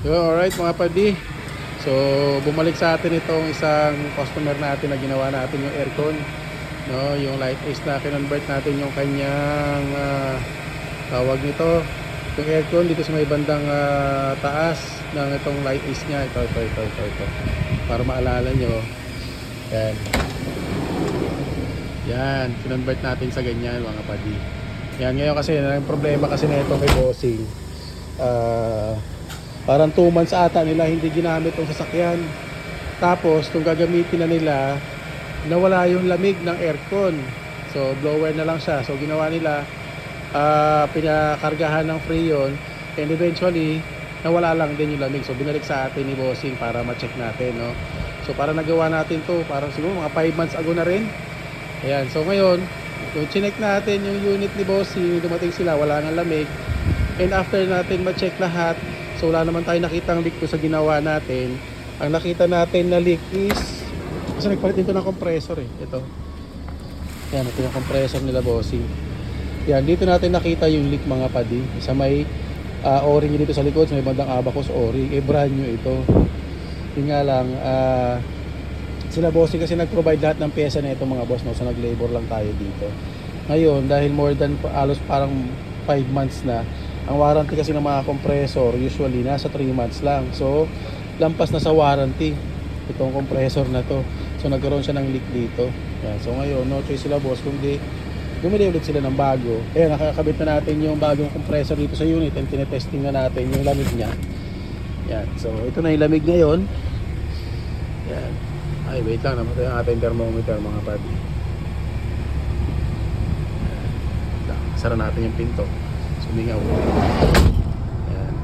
So, alright mga padi. So, bumalik sa atin itong isang customer natin na ginawa natin yung aircon. No, yung light ace na kinonvert natin yung kanyang ah, tawag nito. Yung aircon dito sa may bandang ah, taas ng itong light ace niya. Ito, ito, ito, ito, ito. Para maalala nyo. Yan. Yan, kinonvert natin sa ganyan mga padi. Yan, ngayon kasi, ang problema kasi na ito kay bossing. Ah, parang 2 months ata nila hindi ginamit yung sasakyan. Tapos, kung gagamitin na nila, nawala yung lamig ng aircon. So, blower na lang siya. So, ginawa nila, ah pinakargahan ng freon and eventually, nawala lang din yung lamig. So, binalik sa atin ni Bossing para ma-check natin, no? So, para nagawa natin to parang siguro mga 5 months ago na rin. Ayan, so ngayon, yung chinek natin yung unit ni Bossing, dumating sila, wala nang lamig. And after natin ma-check lahat, so wala naman tayo nakitang leak doon sa ginawa natin. Ang nakita natin na leak is, kasi nagpalit dito ng compressor eh, ito. Yan, ito yung compressor nila Bossing. Yan, dito natin nakita yung leak mga padi. Sa may ah, o-ring dito sa likod, sa may bandang abacus o-ring, eh brand new ito. Yun nga lang, ah, sila bossing kasi nag-provide lahat ng pyesa na ito mga boss no so nag-labor lang tayo dito ngayon dahil more than alos parang 5 months na ang warranty kasi ng mga compressor usually nasa 3 months lang so lampas na sa warranty itong compressor na to so nagkaroon siya ng leak dito Yan. so ngayon no choice sila boss kundi bumili ulit sila ng bago kaya nakakabit na natin yung bagong compressor dito sa unit and tinetesting na natin yung lamig niya yan so ito na yung lamig ngayon yan ay, wait lang. Namatay ang ating thermometer mga. Ayan. Sara natin yung pinto. Sumingaw. Ayan.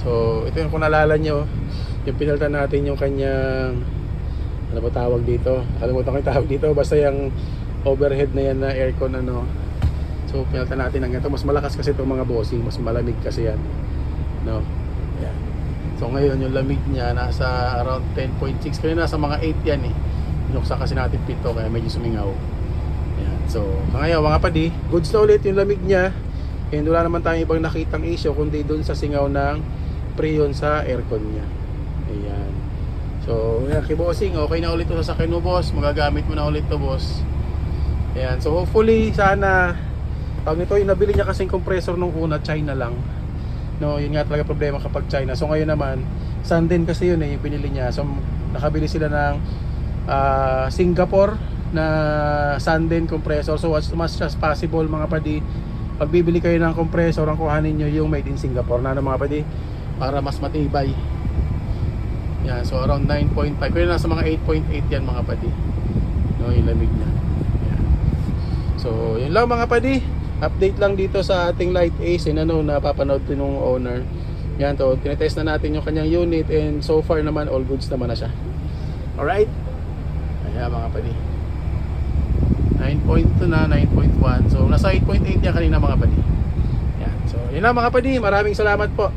So, ito yung kung nalala nyo, yung pinaltan natin yung kanyang ano ba tawag dito? Kalimutan ko yung tawag dito. Basta yung overhead na yan na aircon ano. So, pinaltan natin ng ganito. Mas malakas kasi itong mga bossing. Mas malamig kasi yan. No? Ayan. So ngayon yung lamig niya nasa around 10.6 kaya nasa mga 8 yan eh. Binuksan kasi natin pito kaya medyo sumingaw. Ayan. So ngayon mga padi, goods na ulit yung lamig niya. And wala naman tayong ibang nakitang issue kundi dun sa singaw ng preyon sa aircon niya. Ayan. So, yan, kibossing, okay na ulit to sa sakyan mo boss. Magagamit mo na ulit to boss. Ayan. So hopefully sana tawag nito yung nabili niya kasing compressor nung una China lang. No, yun nga talaga problema kapag China. So ngayon naman, Sanden kasi yun eh, yung pinili niya. So nakabili sila ng ah, Singapore na Sanden compressor. So as much as possible mga padi, pag bibili kayo ng compressor, ang kuhanin nyo yung made in Singapore na ano, mga padi, para mas matibay. Yan, so around 9.5. Pero nasa mga 8.8 yan mga padi. No, yung lamig niya. Yan. So, yun lang mga padi. Update lang dito sa ating Light Ace and ano, napapanood din ng owner. Yan to, tinetest na natin yung kanyang unit and so far naman all goods naman na siya. Alright? Ayan mga padi. 9.2 na, 9.1. So, nasa 8.8 yan kanina mga padi. Yan. So, yun lang mga padi. Maraming salamat po.